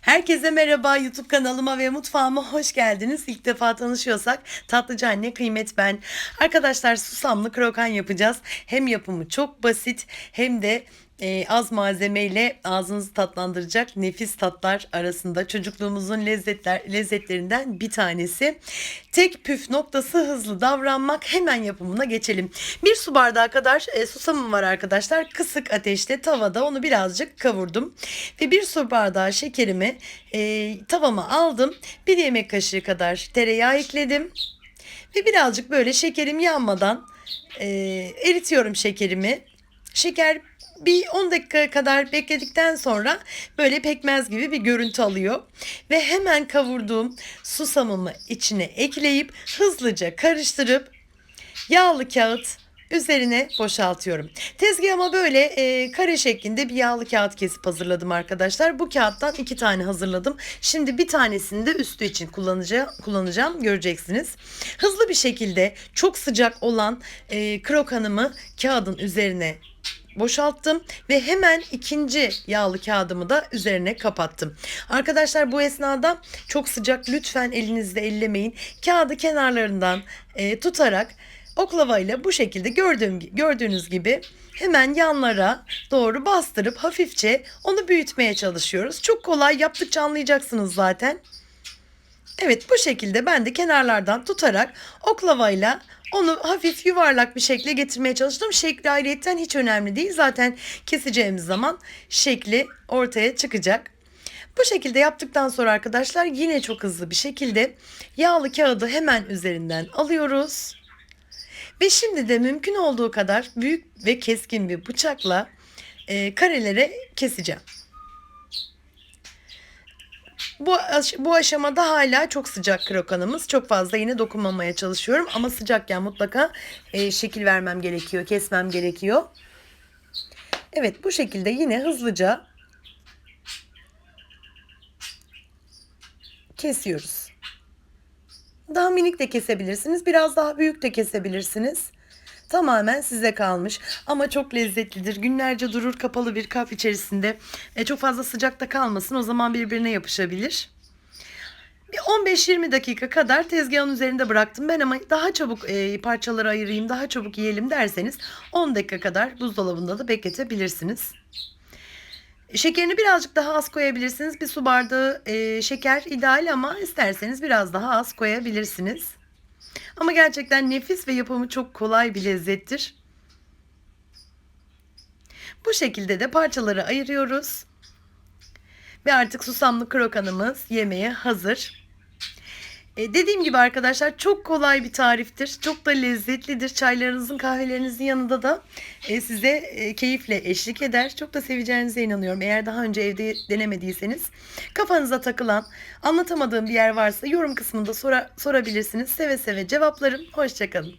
Herkese merhaba YouTube kanalıma ve mutfağıma hoş geldiniz. İlk defa tanışıyorsak tatlıcı anne kıymet ben. Arkadaşlar susamlı krokan yapacağız. Hem yapımı çok basit hem de e, az malzemeyle ağzınızı tatlandıracak nefis tatlar arasında çocukluğumuzun lezzetler lezzetlerinden bir tanesi. Tek püf noktası hızlı davranmak. Hemen yapımına geçelim. Bir su bardağı kadar e, susamım var arkadaşlar. Kısık ateşte tavada onu birazcık kavurdum. Ve bir su bardağı şekerimi e, tavama aldım. Bir yemek kaşığı kadar tereyağı ekledim. Ve birazcık böyle şekerim yanmadan e, eritiyorum şekerimi. Şeker bir 10 dakika kadar bekledikten sonra böyle pekmez gibi bir görüntü alıyor. Ve hemen kavurduğum susamımı içine ekleyip hızlıca karıştırıp yağlı kağıt üzerine boşaltıyorum. Tezgahıma böyle e, kare şeklinde bir yağlı kağıt kesip hazırladım arkadaşlar. Bu kağıttan iki tane hazırladım. Şimdi bir tanesini de üstü için kullanacağım, kullanacağım göreceksiniz. Hızlı bir şekilde çok sıcak olan e, krokanımı kağıdın üzerine boşalttım ve hemen ikinci yağlı kağıdımı da üzerine kapattım. Arkadaşlar bu esnada çok sıcak lütfen elinizde ellemeyin. Kağıdı kenarlarından e, tutarak oklavayla bu şekilde gördüğüm, gördüğünüz gibi hemen yanlara doğru bastırıp hafifçe onu büyütmeye çalışıyoruz. Çok kolay yaptıkça anlayacaksınız zaten. Evet bu şekilde ben de kenarlardan tutarak oklavayla onu hafif yuvarlak bir şekle getirmeye çalıştım. Şekli ayrıyetten hiç önemli değil. Zaten keseceğimiz zaman şekli ortaya çıkacak. Bu şekilde yaptıktan sonra arkadaşlar yine çok hızlı bir şekilde yağlı kağıdı hemen üzerinden alıyoruz. Ve şimdi de mümkün olduğu kadar büyük ve keskin bir bıçakla e, karelere keseceğim. Bu, bu aşamada hala çok sıcak krokanımız. Çok fazla yine dokunmamaya çalışıyorum. Ama sıcakken mutlaka e, şekil vermem gerekiyor, kesmem gerekiyor. Evet bu şekilde yine hızlıca kesiyoruz. Daha minik de kesebilirsiniz. Biraz daha büyük de kesebilirsiniz. Tamamen size kalmış ama çok lezzetlidir. Günlerce durur kapalı bir kap içerisinde. E, çok fazla sıcakta kalmasın o zaman birbirine yapışabilir. Bir 15-20 dakika kadar tezgahın üzerinde bıraktım ben ama daha çabuk e, parçalara ayırayım, daha çabuk yiyelim derseniz 10 dakika kadar buzdolabında da bekletebilirsiniz. Şekerini birazcık daha az koyabilirsiniz. Bir su bardağı e, şeker ideal ama isterseniz biraz daha az koyabilirsiniz. Ama gerçekten nefis ve yapımı çok kolay bir lezzettir. Bu şekilde de parçaları ayırıyoruz. Ve artık susamlı krokanımız yemeğe hazır. E, dediğim gibi arkadaşlar çok kolay bir tariftir. Çok da lezzetlidir. Çaylarınızın kahvelerinizin yanında da e, size e, keyifle eşlik eder. Çok da seveceğinize inanıyorum. Eğer daha önce evde denemediyseniz kafanıza takılan anlatamadığım bir yer varsa yorum kısmında sora, sorabilirsiniz. Seve seve cevaplarım. Hoşçakalın.